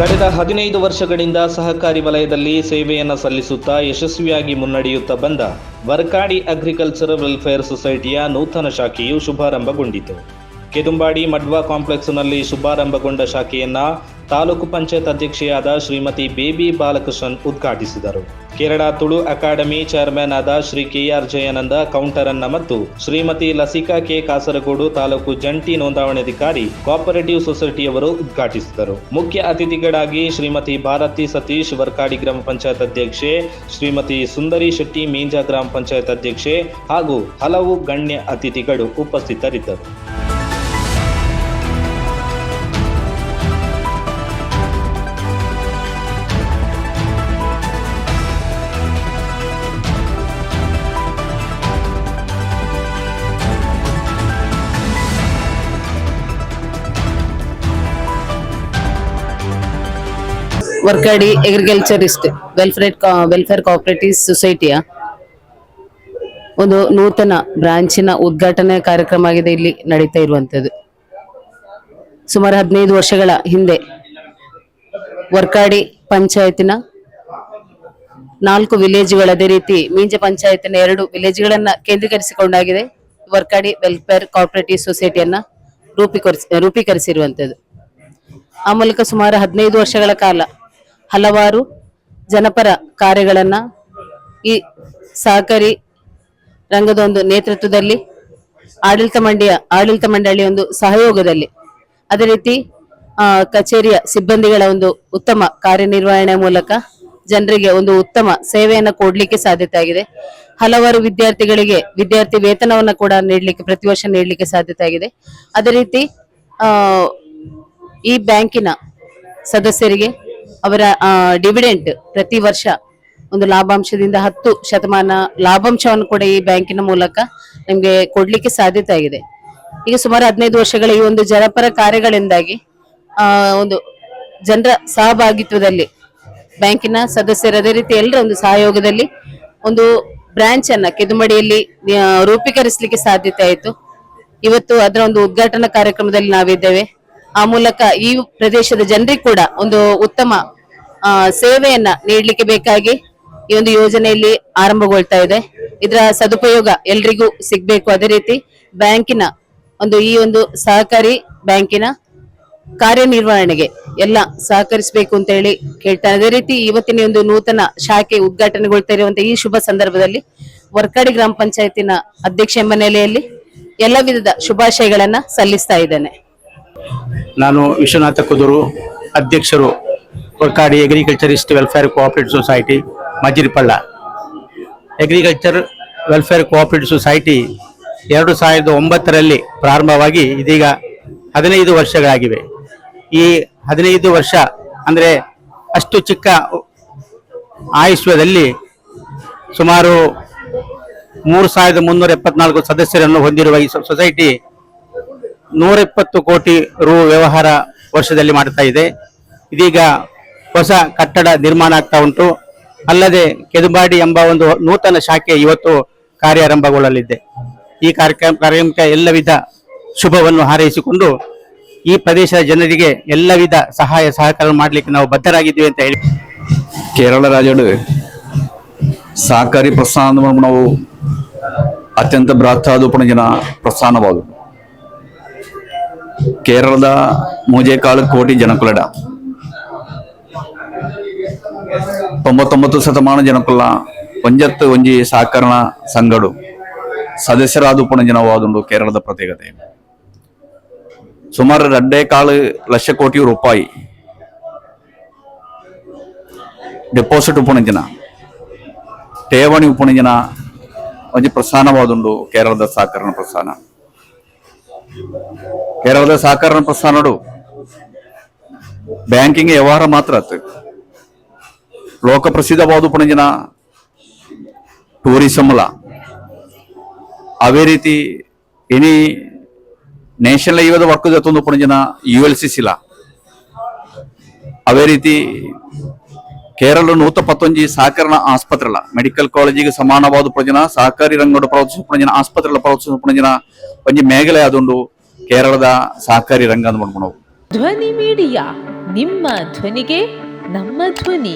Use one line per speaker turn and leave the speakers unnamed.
ಕಳೆದ ಹದಿನೈದು ವರ್ಷಗಳಿಂದ ಸಹಕಾರಿ ವಲಯದಲ್ಲಿ ಸೇವೆಯನ್ನು ಸಲ್ಲಿಸುತ್ತಾ ಯಶಸ್ವಿಯಾಗಿ ಮುನ್ನಡೆಯುತ್ತಾ ಬಂದ ವರ್ಕಾಡಿ ಅಗ್ರಿಕಲ್ಚರ್ ವೆಲ್ಫೇರ್ ಸೊಸೈಟಿಯ ನೂತನ ಶಾಖೆಯು ಶುಭಾರಂಭಗೊಂಡಿತು. ಕೆದುಂಬಾಡಿ ಮಡ್ವಾ ಕಾಂಪ್ಲೆಕ್ಸ್ನಲ್ಲಿ ಶುಭಾರಂಭಗೊಂಡ ಶಾಖೆಯನ್ನ ತಾಲೂಕು ಪಂಚಾಯತ್ ಅಧ್ಯಕ್ಷೆಯಾದ ಶ್ರೀಮತಿ ಬೇಬಿ ಬಾಲಕೃಷ್ಣನ್ ಉದ್ಘಾಟಿಸಿದರು. ಕೇರಳ ತುಳು ಅಕಾಡೆಮಿ ಚೇರ್ಮನ್ ಆದ ಶ್ರೀ ಕೆಆರ್ ಜಯಾನಂದ ಕೌಂಟರನ್ನ ಮತ್ತು ಶ್ರೀಮತಿ ಲಸಿಕಾ ಕೆ ಕಾಸರಗೋಡು ತಾಲೂಕು ಜಂಟಿ ನೋಂದಾವಣಾಧಿಕಾರಿ ಕೋಆಪರೇಟಿವ್ ಸೊಸೈಟಿಯವರು ಉದ್ಘಾಟಿಸಿದರು. ಮುಖ್ಯ ಅತಿಥಿಗಳಾಗಿ ಶ್ರೀಮತಿ ಭಾರತಿ ಸತೀಶ್, ವರ್ಕಾಡಿ ಗ್ರಾಮ ಪಂಚಾಯತ್ ಅಧ್ಯಕ್ಷೆ ಶ್ರೀಮತಿ ಸುಂದರಿ ಶೆಟ್ಟಿ, ಮೀಂಜಾ ಗ್ರಾಮ ಪಂಚಾಯತ್ ಅಧ್ಯಕ್ಷೆ ಹಾಗೂ ಹಲವು ಗಣ್ಯ ಅತಿಥಿಗಳು ಉಪಸ್ಥಿತರಿದ್ದರು.
Vorkady agriculturist welfare welfare cooperative ಸೊಸೈಟಿಯ ಒಂದು ನೂತನ ಬ್ರಾಂಚಿನ ಉದ್ಘಾಟನೆ ಕಾರ್ಯಕ್ರಮ ಆಗಿದೆ ಇಲ್ಲಿ ನಡೀತಾ ಇರುವಂತದ್ದು. ಸುಮಾರು ಹದಿನೈದು ವರ್ಷಗಳ ಹಿಂದೆ ವರ್ಕಾಡಿ ಪಂಚಾಯತಿನ ನಾಲ್ಕು ವಿಲೇಜ್ಗಳು ಅದೇ ರೀತಿ ಮೀಂಜ ಪಂಚಾಯತಿನ ಎರಡು ವಿಲೇಜ್ಗಳನ್ನ ಕೇಂದ್ರೀಕರಿಸಿಕೊಂಡಾಗಿದೆ. ವರ್ಕಾಡಿ ವೆಲ್ಫೇರ್ ಕೋಆಪರೇಟಿವ್ ಸೊಸೈಟಿಯನ್ನ ರೂಪೀಕರಿಸಿ, ರೂಪೀಕರಿಸಿರುವಂತದ್ದು. ಆ ಮೂಲಕ ಸುಮಾರು ಹದಿನೈದು ವರ್ಷಗಳ ಕಾಲ ಹಲವಾರು ಜನಪರ ಕಾರ್ಯಗಳನ್ನ ಈ ಸಹಕಾರಿ ರಂಗದ ಒಂದು ನೇತೃತ್ವದಲ್ಲಿ ಆಡಳಿತ ಮಂಡಿಯ, ಆಡಳಿತ ಮಂಡಳಿಯ ಒಂದು ಸಹಯೋಗದಲ್ಲಿ. ಅದೇ ರೀತಿ ಕಚೇರಿಯ ಸಿಬ್ಬಂದಿಗಳ ಒಂದು ಉತ್ತಮ ಕಾರ್ಯನಿರ್ವಹಣೆ ಮೂಲಕ ಜನರಿಗೆ ಒಂದು ಉತ್ತಮ ಸೇವೆಯನ್ನು ಕೊಡ್ಲಿಕ್ಕೆ ಸಾಧ್ಯತೆ ಆಗಿದೆ. ಹಲವಾರು ವಿದ್ಯಾರ್ಥಿಗಳಿಗೆ ವಿದ್ಯಾರ್ಥಿ ವೇತನವನ್ನು ಕೂಡ ನೀಡಲಿಕ್ಕೆ, ಪ್ರತಿ ವರ್ಷ ನೀಡಲಿಕ್ಕೆ ಸಾಧ್ಯತೆ ಆಗಿದೆ. ಅದೇ ರೀತಿ ಈ ಬ್ಯಾಂಕಿನ ಸದಸ್ಯರಿಗೆ ಅವರ ಡಿವಿಡೆಂಟ್ ಪ್ರತಿ ವರ್ಷ ಒಂದು ಲಾಭಾಂಶದಿಂದ ಹತ್ತು ಶತಮಾನ ಲಾಭಾಂಶವನ್ನು ಕೂಡ ಈ ಬ್ಯಾಂಕಿನ ಮೂಲಕ ನಿಮಗೆ ಕೊಡ್ಲಿಕ್ಕೆ ಸಾಧ್ಯತೆ ಆಗಿದೆ. ಈಗ ಸುಮಾರು ಹದಿನೈದು ವರ್ಷಗಳ ಈ ಒಂದು ಜನಪರ ಕಾರ್ಯಗಳಿಂದಾಗಿ ಒಂದು ಜನರ ಸಹಭಾಗಿತ್ವದಲ್ಲಿ ಬ್ಯಾಂಕಿನ ಸದಸ್ಯರ ಅದೇ ರೀತಿ ಎಲ್ಲರ ಒಂದು ಸಹಯೋಗದಲ್ಲಿ ಒಂದು ಬ್ರಾಂಚ್ ಅನ್ನ ಕೆದುಮಡಿಯಲ್ಲಿ ರೂಪೀಕರಿಸಲಿಕ್ಕೆ ಸಾಧ್ಯತೆ ಆಯಿತು. ಇವತ್ತು ಅದರ ಒಂದು ಉದ್ಘಾಟನಾ ಕಾರ್ಯಕ್ರಮದಲ್ಲಿ ನಾವಿದ್ದೇವೆ. ಆ ಮೂಲಕ ಈ ಪ್ರದೇಶದ ಜನರಿಗೆ ಕೂಡ ಒಂದು ಉತ್ತಮ ಸೇವೆಯನ್ನ ನೀಡಲಿಕ್ಕೆ ಬೇಕಾಗಿ ಈ ಒಂದು ಯೋಜನೆಯಲ್ಲಿ ಆರಂಭಗೊಳ್ತಾ ಇದೆ. ಇದರ ಸದುಪಯೋಗ ಎಲ್ರಿಗೂ ಸಿಗ್ಬೇಕು ಅದೇ ರೀತಿ ಬ್ಯಾಂಕಿನ ಒಂದು ಈ ಒಂದು ಸಹಕಾರಿ ಬ್ಯಾಂಕಿನ ಕಾರ್ಯನಿರ್ವಹಣೆಗೆ ಎಲ್ಲ ಸಹಕರಿಸಬೇಕು ಅಂತ ಹೇಳಿ ಕೇಳ್ತಾರೆ ಅದೇ ರೀತಿ ಇವತ್ತಿನ ಒಂದು ನೂತನ ಶಾಖೆ ಉದ್ಘಾಟನೆಗೊಳ್ತಾ ಇರುವಂತಹ ಈ ಶುಭ ಸಂದರ್ಭದಲ್ಲಿ ವರ್ಕಾಡಿ ಗ್ರಾಮ ಪಂಚಾಯತಿನ ಅಧ್ಯಕ್ಷ ಎಂಬ ನೆಲೆಯಲ್ಲಿ ಎಲ್ಲ ವಿಧದ ಶುಭಾಶಯಗಳನ್ನ ಸಲ್ಲಿಸ್ತಾ ಇದ್ದೇನೆ.
ನಾನು ವಿಶ್ವನಾಥ ಕುದೂರು ಅಧ್ಯಕ್ಷರು Korkadi agriculturist welfare cooperative society Majirpalla agriculture welfare cooperative society ಎರಡು ಸಾವಿರದ ಒಂಬತ್ತರಲ್ಲಿ ಪ್ರಾರಂಭವಾಗಿ ಇದೀಗ ಹದಿನೈದು ವರ್ಷಗಳಾಗಿವೆ. ಈ ಹದಿನೈದು ವರ್ಷ ಅಂದರೆ ಅಷ್ಟು ಚಿಕ್ಕ ಆಯುಷ್ಯದಲ್ಲಿ ಸುಮಾರು ಮೂರು ಸಾವಿರದ ಮುನ್ನೂರ ಎಪ್ಪತ್ನಾಲ್ಕು ಸದಸ್ಯರನ್ನು ಹೊಂದಿರುವ ಈ ಸೊಸೈಟಿ ನೂರ ಇಪ್ಪತ್ತು ಕೋಟಿ ರು ವ್ಯವಹಾರ ವರ್ಷದಲ್ಲಿ ಮಾಡ್ತಾ ಇದೆ. ಇದೀಗ ಹೊಸ ಕಟ್ಟಡ ನಿರ್ಮಾಣ ಆಗ್ತಾ ಉಂಟು. ಅಲ್ಲದೆ ಕೆದುಬಾಡಿ ಎಂಬ ಒಂದು ನೂತನ ಶಾಖೆ ಇವತ್ತು ಕಾರ್ಯಾರಂಭಗೊಳ್ಳಲಿದೆ. ಈ ಕಾರ್ಯಕ್ರಮ, ಕಾರ್ಯಕ್ರಮಕ್ಕೆ ಎಲ್ಲ ವಿಧ ಶುಭವನ್ನು ಹಾರೈಸಿಕೊಂಡು ಈ ಪ್ರದೇಶದ ಜನರಿಗೆ ಎಲ್ಲ ವಿಧ ಸಹಾಯ ಸಹಕಾರ ಮಾಡಲಿಕ್ಕೆ ನಾವು ಬದ್ಧರಾಗಿದ್ದೀವಿ ಅಂತ ಹೇಳಿ.
ಕೇರಳ ರಾಜ್ಯದ ಸಹಕಾರಿ ಪ್ರಸ್ಥಾನ ನಾವು ಅತ್ಯಂತ ಬೃಹತ್ತಾದೋಪಣಜನ ಪ್ರಸ್ಥಾನವಾದವು ಕೇರಳದ ಮೂಜೆ ಕಾಲು ಕೋಟಿ ಜನಕುಲಡ ತೊಂಬತ್ತೊಂಬತ್ತು ಶತಮಾನ ಜನಕುಲ, ಒಂಜತ್ತು ಒಂಜಿ ಸಹಕರಣ ಸಂಘಡು ಸದಸ್ಯರಾದ ಜನವಾದುಂಡು ಕೇರಳದ ಪ್ರತ್ಯೇಕತೆ. ಸುಮಾರು ಎರಡೇ ಕಾಲು ಲಕ್ಷ ಕೋಟಿ ರೂಪಾಯಿ ಡೆಪಾಸಿಟ್ ಉಪಣಂಜನ ಠೇವಣಿ ಉಪಣಂಜನ ಒಂಜಿ ಪ್ರಸ್ಥಾನವಾದುಂಡು ಕೇರಳದ ಸಹಕರಣ ಪ್ರಸ್ಥಾನ. ಕೇರಳದ ಸಹಕರಣ ಪ್ರಸ್ಥಾನಡು ಬ್ಯಾಂಕಿಂಗ್ ವ್ಯವಹಾರ ಮಾತ್ರ ಆತು. ಪ್ರಸಿದ್ಧವಾದ ಉಪಣಂಜನ ಟೂರಿಸಂಲ ಅವೇ ರೀತಿ ಎನಿ ನೇಷನಲ್ ಲೈವದ ವರ್ಕ್ ಜೊತೊಂದು ಪುಣಜಿನ ಯು ಎಲ್ ಸಿ ಸಿಲ ಅವೇ ರೀತಿ ಕೇರಳ ನೂತ ಪತ್ತೊಂಜಿ ಸಹಕರಣ ಆಸ್ಪತ್ರೆಲ ಮೆಡಿಕಲ್ ಕಾಲೇಜಿಗೆ ಸಮಾನವಾದ ಪ್ರಜನ ಸಹಕಾರಿ ರಂಗಡು ಪ್ರೋತ್ಸಾಹ ಆಸ್ಪತ್ರೆಲ ಪ್ರೋತ್ಸಾಹ ಒಂಜಿ ಮೇಘಲೆ ಆದುಂಡು ಕೇರಳದ ಸಹಕಾರಿ ರಂಗ ಅಂದ್ ಮಾಡ್ಕೊಂಡು
ಧ್ವನಿ ಮೀಡಿಯಾ, ನಿಮ್ಮ ಧ್ವನಿಗೆ ನಮ್ಮ ಧ್ವನಿ.